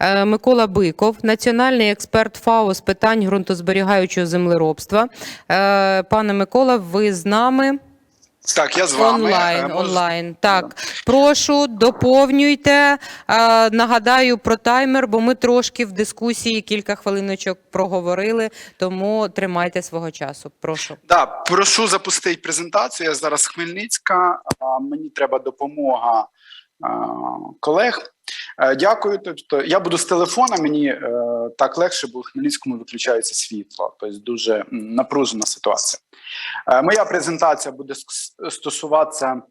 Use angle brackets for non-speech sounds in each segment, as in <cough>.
Е, Микола Биков, національний експерт ФАО з питань ґрунтозберігаючого землеробства. Е, Пане Микола, ви з нами Так, я з вами. онлайн. Е, онлайн. Так, прошу, доповнюйте. Нагадаю про таймер, бо ми трошки в дискусії кілька хвилиночок проговорили, тому тримайте свого часу. Прошу. Да, прошу запустити презентацію. Я зараз Хмельницька. Мені треба допомога колег. Е, Дякую. Тобто я буду з телефона. Мені е, так легше, бо в Хмельницькому виключається світло. Тобто дуже напружена ситуація. Е, Моя презентація буде стосуватися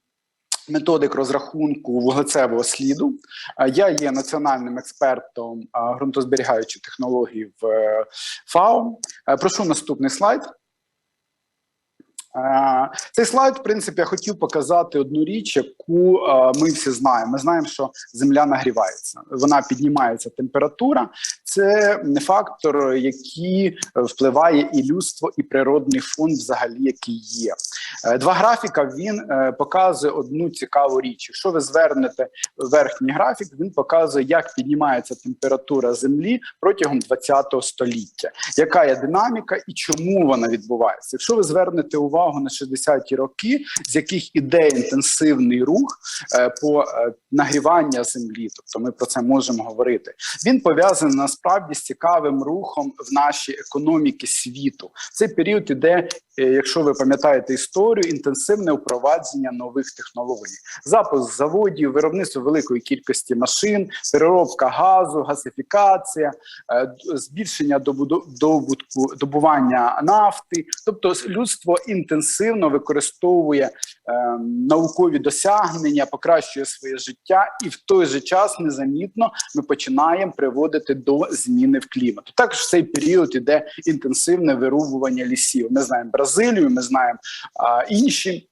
методик розрахунку вуглецевого сліду. Е, Я є національним експертом а, ґрунтозберігаючих технологій в е, ФАО. Е, Прошу наступний слайд. Е, Цей слайд, в принципі, я хотів показати одну річ, яку е, ми всі знаємо. Ми знаємо, що земля нагрівається, вона піднімається температура. Це фактор, який впливає і людство, і природний фон, взагалі, який є. Е, Два графіка він показує одну цікаву річ. Якщо ви звернете верхній графік, він показує, як піднімається температура землі протягом ХХ століття, яка є динаміка і чому вона відбувається. Якщо ви звернете увагу на 60-ті роки, з яких іде інтенсивний рух е, по е, нагрівання землі, тобто ми про це можемо говорити. Він пов'язаний насправді з цікавим рухом в нашій економіці світу. Цей період іде, е, якщо ви пам'ятаєте історію, інтенсивне впровадження нових технологій, запуск заводів, виробництво великої кількості машин, переробка газу, газифікація, збільшення добуду- добутку добування нафти. Тобто людство інтенсивно використовує е, наукові досягнення, покращує своє життя, і в той же час незамітно ми починаємо приводити до зміни в клімату. Також в цей період іде інтенсивне вирубування лісів. Ми знаємо Бразилію, ми знаємо е, інші.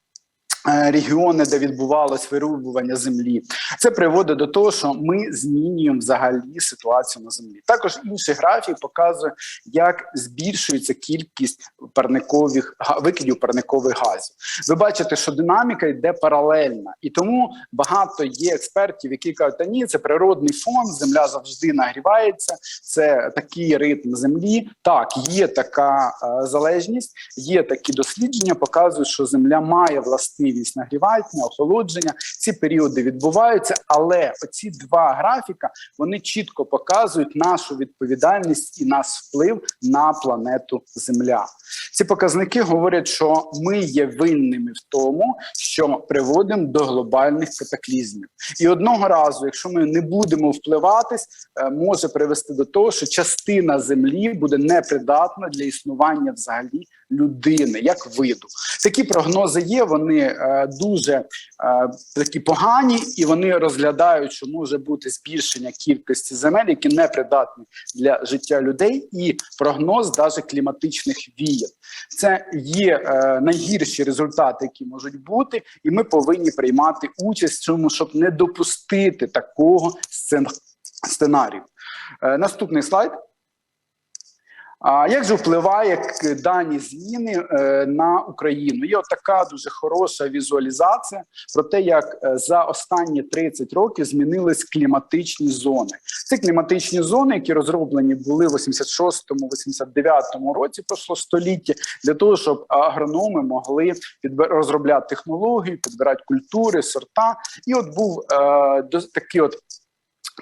Е, Регіони, де відбувалось вирубування землі, це приводить до того, що ми змінюємо взагалі ситуацію на землі. Також інший графік показує, як збільшується кількість парникових викидів парникових газів. Ви бачите, що динаміка йде паралельна, і тому багато є експертів, які кажуть, та ні, це природний фон, земля завжди нагрівається. Це такий ритм землі. Так, є така е, залежність, є такі дослідження, показують, що земля має властивість нагрівання, охолодження. Ці періоди відбуваються, але оці два графіка вони чітко показують нашу відповідальність і наш вплив на планету Земля. Ці показники говорять, що ми є винними в тому, що приводимо до глобальних катаклізмів. І одного разу, якщо ми не будемо впливатись, е, може привести до того, що частина землі буде непридатна для існування взагалі людини як виду. Такі прогнози є. Вони е, дуже е, такі погані, і вони розглядають, що може бути збільшення кількості земель, які непридатні для життя людей, і прогноз навіть кліматичних віян. Це є е, найгірші результати, які можуть бути, і ми повинні приймати участь в цьому, щоб не допустити такого сценарію. Е, наступний слайд. А як же впливає дані зміни е, на Україну? Є така дуже хороша візуалізація про те, як е, за останні 30 років змінились кліматичні зони. Це кліматичні зони, які розроблені були в 86-89 році прошлого століття, для того, щоб агрономи могли розробляти технології, підбирати культури, сорта. І от був е, такий от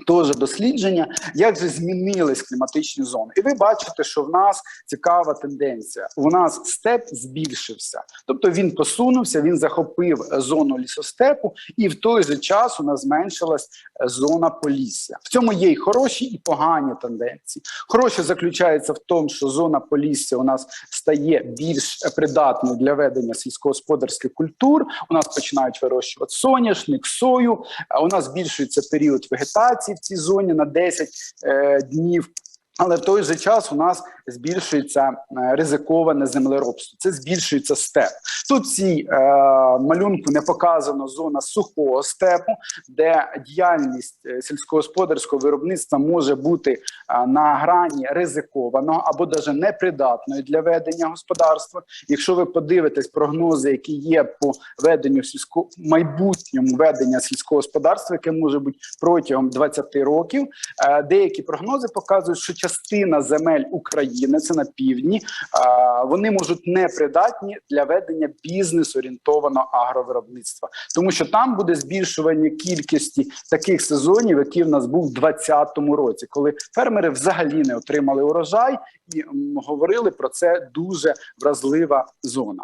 Теж дослідження, як же змінились кліматичні зони, і ви бачите, що в нас цікава тенденція. У нас степ збільшився, тобто він посунувся, він захопив е, зону лісостепу, і в той же час у нас зменшилась е, зона полісся. В цьому є і хороші, і погані тенденції. Хороше заключається в тому, що зона полісся у нас стає більш е, придатною для ведення сільськогосподарських культур. У нас починають вирощувати соняшник, сою. а У нас збільшується період вегетації в цій зоні на 10 е, днів. Але в той же час у нас збільшується е, ризиковане землеробство. Це збільшується степ. Тут цій е, малюнку не показано зона сухого степу, де діяльність е, сільськогосподарського виробництва може бути е, на грані ризикованого або навіть непридатною для ведення господарства. Якщо ви подивитесь прогнози, які є по веденню сільсько майбутньому ведення сільського господарства, яке може бути протягом 20 років, е, деякі прогнози показують, що частина земель України, це на півдні, вони можуть непридатні для ведення бізнес-орієнтованого агровиробництва, тому що там буде збільшування кількості таких сезонів, які в нас був у 2020 році, коли фермери взагалі не отримали урожай і говорили про це дуже вразлива зона.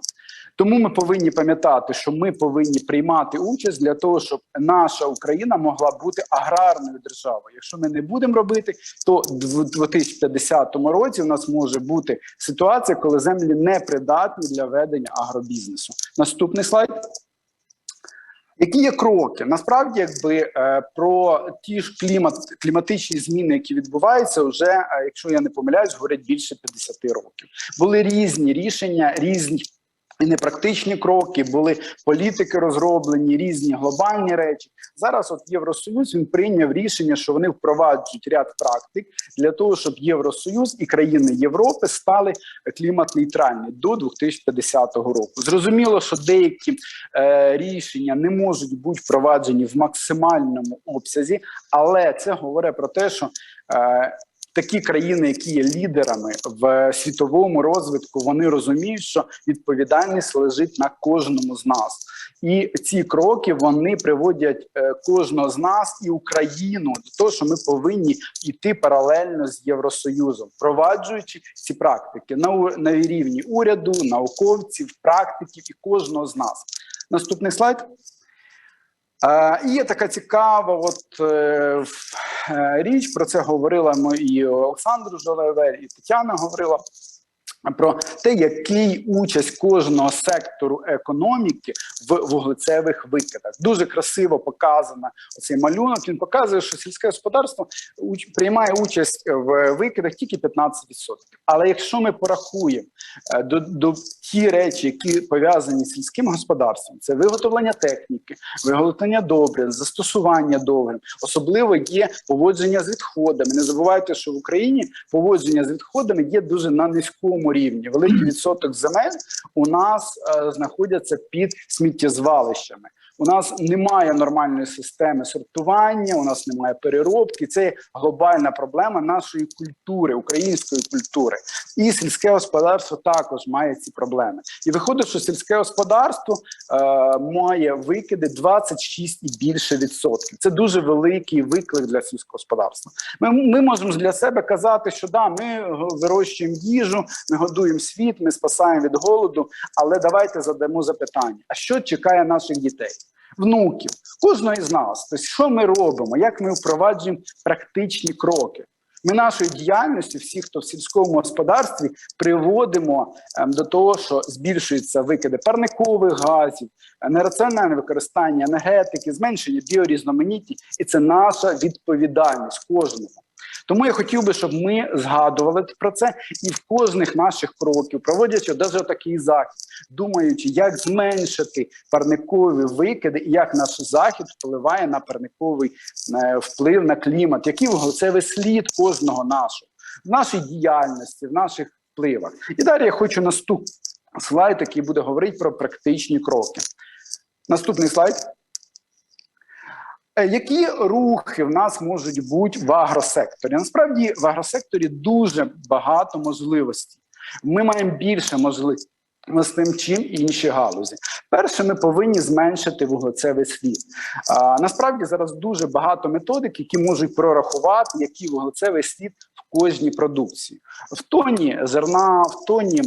Тому ми повинні пам'ятати, що ми повинні приймати участь для того, щоб наша Україна могла бути аграрною державою. Якщо ми не будемо робити, то в 2050 році у нас може бути ситуація, коли землі не придатні для ведення агробізнесу. Наступний слайд. Які є кроки? Насправді, якби е, про ті ж клімат, кліматичні зміни, які відбуваються, вже е, якщо я не помиляюсь, говорять більше 50 років. Були різні рішення, різні і непрактичні кроки, були політики розроблені, різні глобальні речі. Зараз, от Євросоюз він прийняв рішення, що вони впроваджують ряд практик для того, щоб Євросоюз і країни Європи стали клімат-нейтральні до 2050 року. Зрозуміло, що деякі е, рішення не можуть бути впроваджені в максимальному обсязі, але це говорить про те, що е, такі країни, які є лідерами в світовому розвитку, вони розуміють, що відповідальність лежить на кожному з нас, і ці кроки вони приводять е, кожного з нас і Україну до того, що ми повинні йти паралельно з Євросоюзом, впроваджуючи ці практики на, на рівні уряду, науковців, практиків і кожного з нас. Наступний слайд. Е, і є така цікава от, е, е, річ, про це говорила ми і Олександр Жолевель, і Тетяна говорила про те, який участь кожного сектору економіки в вуглецевих викидах. Дуже красиво показано цей малюнок. Він показує, що сільське господарство приймає участь в викидах тільки 15%. Але якщо ми порахуємо е, до, до ті речі, які пов'язані з сільським господарством, це виготовлення техніки, виготовлення добрив, застосування добрив, особливо є поводження з відходами. Не забувайте, що в Україні поводження з відходами є дуже на низькому рівні. Великий <clears throat> відсоток земель у нас е, знаходяться під сміттєзвалищами. У нас немає нормальної системи сортування, у нас немає переробки. Це глобальна проблема нашої культури, української культури. І сільське господарство також має ці проблеми. І виходить, що сільське господарство е, має викиди 26 і більше відсотків. Це дуже великий виклик для сільського господарства. Ми, ми можемо для себе казати, що да, ми вирощуємо їжу, ми годуємо світ, ми спасаємо від голоду. Але давайте задамо запитання: а що чекає наших дітей? Внуків, кожного із нас, тобто, що ми робимо, як ми впроваджуємо практичні кроки. Ми нашою діяльністю, всі, хто в сільському господарстві, приводимо ем, до того, що збільшуються викиди парникових газів, нераціональне використання енергетики, зменшення біорізноманітті, і це наша відповідальність кожного. Тому я хотів би, щоб ми згадували про це і в кожних наших кроків, проводячи навіть такий захід, думаючи, як зменшити парникові викиди і як наш захід впливає на парниковий е, вплив на клімат, який вуглецевий слід кожного нашого в нашій діяльності, в наших впливах. І далі я хочу наступний слайд, який буде говорити про практичні кроки. Наступний слайд. Е, Які рухи в нас можуть бути в агросекторі? Насправді в агросекторі дуже багато можливостей. Ми маємо більше можливостей. чим інші галузі. Перше, ми повинні зменшити вуглецевий слід. А, насправді зараз дуже багато методик, які можуть прорахувати, який вуглецевий слід в кожній продукції. В тоні зерна, в тоні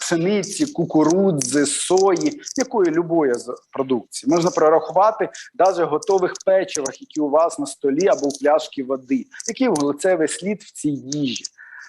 пшениці, кукурудзи, сої, якої любої з продукції. Можна прорахувати навіть в готових печивах, які у вас на столі або у пляшки води, який вуглецевий слід в цій їжі.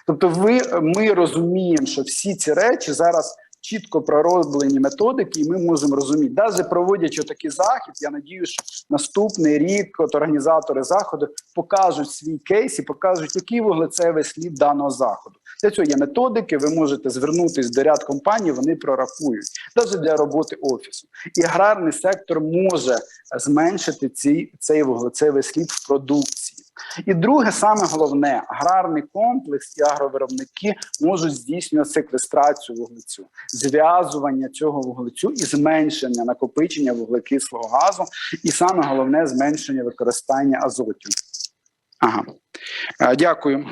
Тобто, ви ми розуміємо, що всі ці речі зараз чітко пророблені методики, і ми можемо розуміти, навіть проводячи такий захід, я надію, що наступний рік от організатори заходу покажуть свій кейс і покажуть, який вуглецевий слід даного заходу. Для цього є методики. Ви можете звернутися до ряд компаній, вони прорахують навіть для роботи офісу. І аграрний сектор може зменшити ці, цей вуглецевий слід в продукції. І друге, саме головне, аграрний комплекс і агровиробники можуть здійснювати секвестрацію вуглецю, зв'язування цього вуглецю і зменшення накопичення вуглекислого газу, і саме головне зменшення використання азотів. Ага, Е, дякую.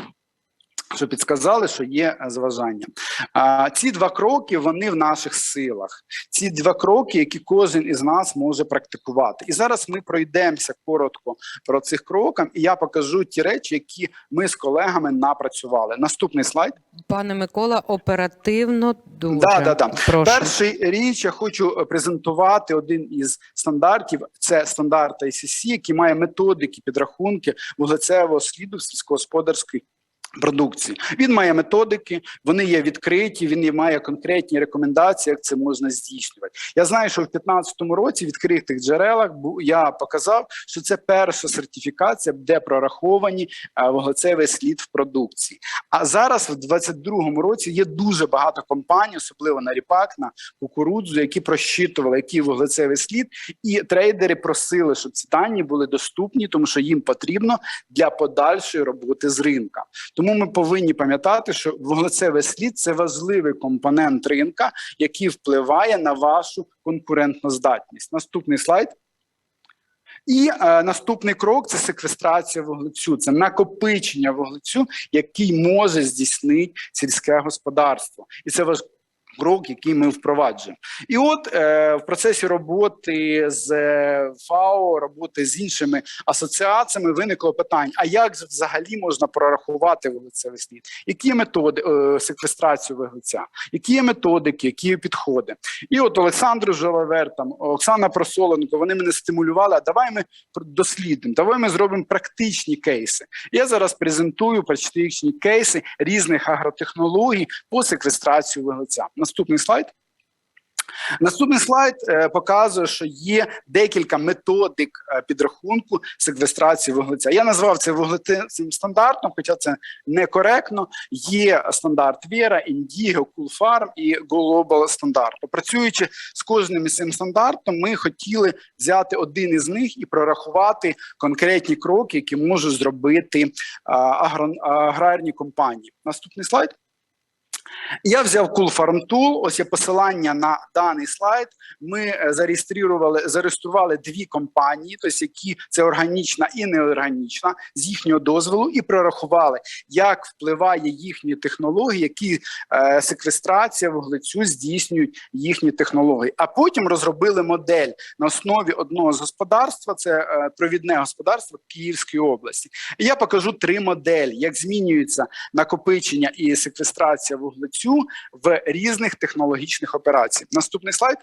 Що підсказали, що є е, зважання. А, ці два кроки вони в наших силах. Ці два кроки, які кожен із нас може практикувати. І зараз ми пройдемося коротко про цих кроках, і я покажу ті речі, які ми з колегами напрацювали. Наступний слайд. Пане Микола, оперативно дуже Да, да, да. прошу. Перший річ я хочу е, презентувати один із стандартів. Це стандарт ICC, який має методики підрахунки вуглецевого сліду в сільськогосподарській продукції. Він має методики, вони є відкриті. Він має конкретні рекомендації, як це можна здійснювати. Я знаю, що в 2015 році в відкритих джерелах я показав, що це перша сертифікація, де прораховані е, вуглецевий слід в продукції. А зараз, в 2022 році, є дуже багато компаній, особливо на ріпак, на кукурудзу, які просчитували, який вуглецевий слід, і трейдери просили, щоб ці дані були доступні, тому що їм потрібно для подальшої роботи з ринка. Тому ми повинні пам'ятати, що вуглецевий слід це важливий компонент ринка, який впливає на вашу конкурентноздатність. Наступний слайд. І е, наступний крок це секвестрація вуглецю, це накопичення вуглецю, який може здійснити сільське господарство, і це важ... крок, який ми впроваджуємо. І от е, в процесі роботи з е, ФАО, роботи з іншими асоціаціями виникло питання: а як взагалі можна прорахувати вуглецевий слід? Які методи е, секвестрації вуглеця? Які методики, які підходи? І от Олександр Жоловер, там Оксана Просоленко, вони мене стимулювали. А давай ми дослідимо, давай ми зробимо практичні кейси. Я зараз презентую практичні кейси різних агротехнологій по секвестрації вуглеця. Наступний слайд. Наступний слайд е, показує, що є декілька методик е, підрахунку секвестрації вуглеця. Я назвав це вуглецевим стандартом, хоча це некоректно. Є стандарт Віра, Indigo, Coolfarm і Global стандарт. Працюючи з кожним із цим стандартом, ми хотіли взяти один із них і прорахувати конкретні кроки, які можуть зробити аграрні компанії. Наступний слайд. Я взяв Cool Farm Tool, ось є посилання на даний слайд. Ми е, зареєстрували, зареєстрували дві компанії, тобто які це органічна і неорганічна, з їхнього дозволу, і прорахували, як впливає їхні технології, які е, секвестрація вуглецю здійснюють їхні технології. А потім розробили модель на основі одного з господарства, це е, провідне господарство Київської області. І я покажу три моделі, як змінюється накопичення і секвестрація вуглецю в різних технологічних операціях. Наступний слайд.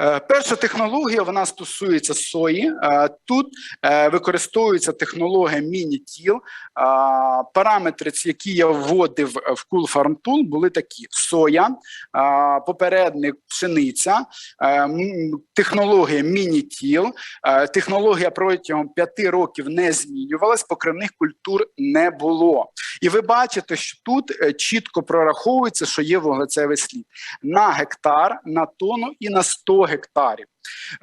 Е, Перша технологія вона стосується сої. Е, Тут е, використовується технологія міні-тіл. Параметри, які я вводив в Cool Farm Tool, були такі: соя, попередник пшениця, технологія міні-тіл. Технологія протягом п'яти років не змінювалась, покривних культур не було. І ви бачите, що тут чітко прораховується, що є вуглецевий слід на гектар, на тонну і на 100 гектарів.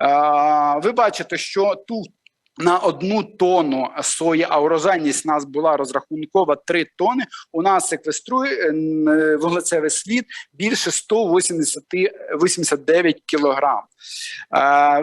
Е, Ви бачите, що тут. На одну тонну сої, а урожайність у нас була розрахункова 3 тони. У нас секвеструє е, е, вуглецевий слід більше 189 кілограм.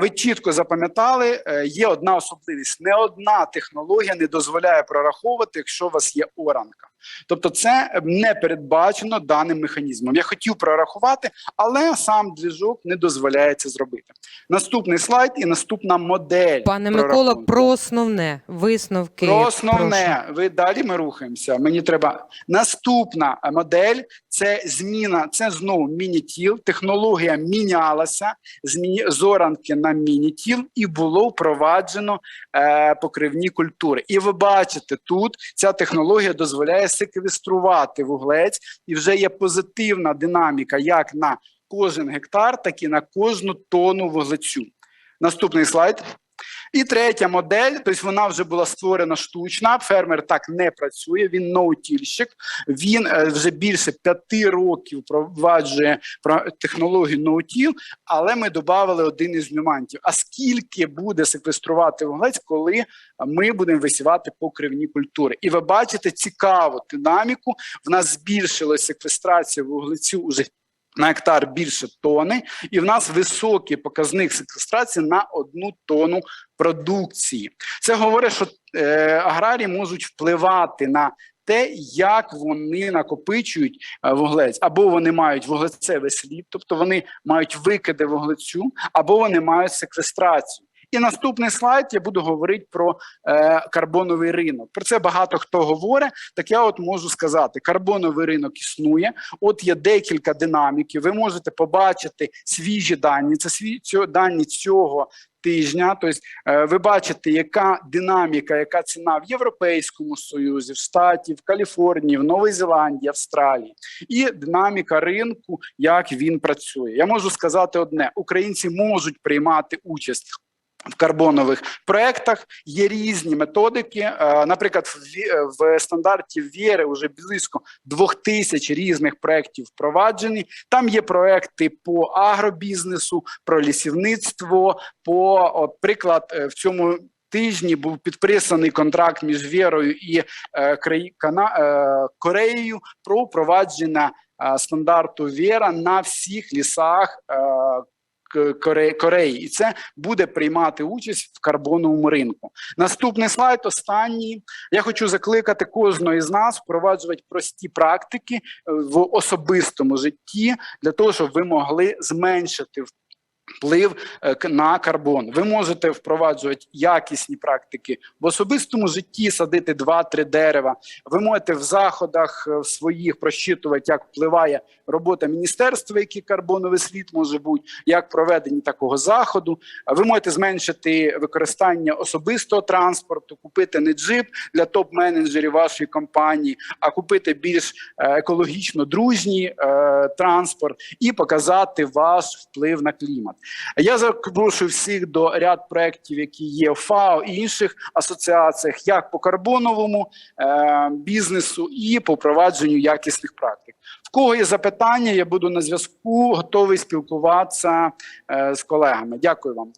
Ви чітко запам'ятали, є одна особливість: не одна технологія не дозволяє прораховувати, якщо у вас є оранка. Тобто, це не передбачено даним механізмом. Я хотів прорахувати, але сам двіжок не дозволяє це зробити. Наступний слайд і наступна модель. Пане Микола, про основне висновки. Про основне, прошу. ви далі ми рухаємося. Мені треба наступна модель. Це зміна, це знову міні-тіл. Технологія мінялася, змінялася. зоранки на мінітіл і було впроваджено е, покривні культури. І ви бачите, тут ця технологія дозволяє секвеструвати вуглець, і вже є позитивна динаміка як на кожен гектар, так і на кожну тонну вуглецю. Наступний слайд. І третя модель, тобто вона вже була створена штучна. Фермер так не працює. Він ноутільщик. Він е, вже більше п'яти років впроваджує про технологію ноутіл, але ми додали один із нюансів. А скільки буде секвеструвати вуглець, коли ми будемо висівати покривні культури? І ви бачите цікаву динаміку. В нас збільшилася секвестрація вуглецю уже на гектар більше тони, і в нас високий показник секвестрації на одну тонну продукції. Це говорить, що е, аграрії можуть впливати на те, як вони накопичують е, вуглець, або вони мають вуглецевий слід, тобто вони мають викиди вуглецю, або вони мають секвестрацію. І наступний слайд я буду говорити про е, карбоновий ринок. Про це багато хто говорить. Так я от можу сказати: карбоновий ринок існує. От є декілька динаміків. Ви можете побачити свіжі дані. Це сві цього дані цього тижня. Тобто, е, ви бачите, яка динаміка, яка ціна в Європейському Союзі, в Штаті, в Каліфорнії, в Новій Зеландії, Австралії, і динаміка ринку, як він працює. Я можу сказати одне: українці можуть приймати участь. В карбонових проектах є різні методики. Е, Наприклад, в в стандарті Вєри вже близько двох тисяч різних проєктів впроваджені. Там є проекти по агробізнесу, про лісівництво. По от приклад е, в цьому тижні був підписаний контракт між Вірою і е, е, Кореєю про впровадження е, стандарту Вєра на всіх лісах. Е, К- Коре- Кореї, і це буде приймати участь в карбоновому ринку. Наступний слайд, останній. Я хочу закликати кожного із нас впроваджувати прості практики е, в особистому житті для того, щоб ви могли зменшити вплив е, к- на карбон. Ви можете впроваджувати якісні практики в особистому житті, садити 2-3 дерева. Ви можете в заходах е, своїх просчитувати, як впливає робота міністерства, який карбоновий слід може бути, як проведення такого заходу. Ви можете зменшити використання особистого транспорту, купити не джип для топ-менеджерів вашої компанії, а купити більш е, екологічно дружній е, транспорт і показати ваш вплив на клімат. Я запрошую всіх до ряд проєктів, які є в ФАО і інших асоціаціях, як по карбоновому е, бізнесу і по впровадженню якісних практик. В кого є запитання, я буду на зв'язку, готовий спілкуватися е, з колегами. Дякую вам.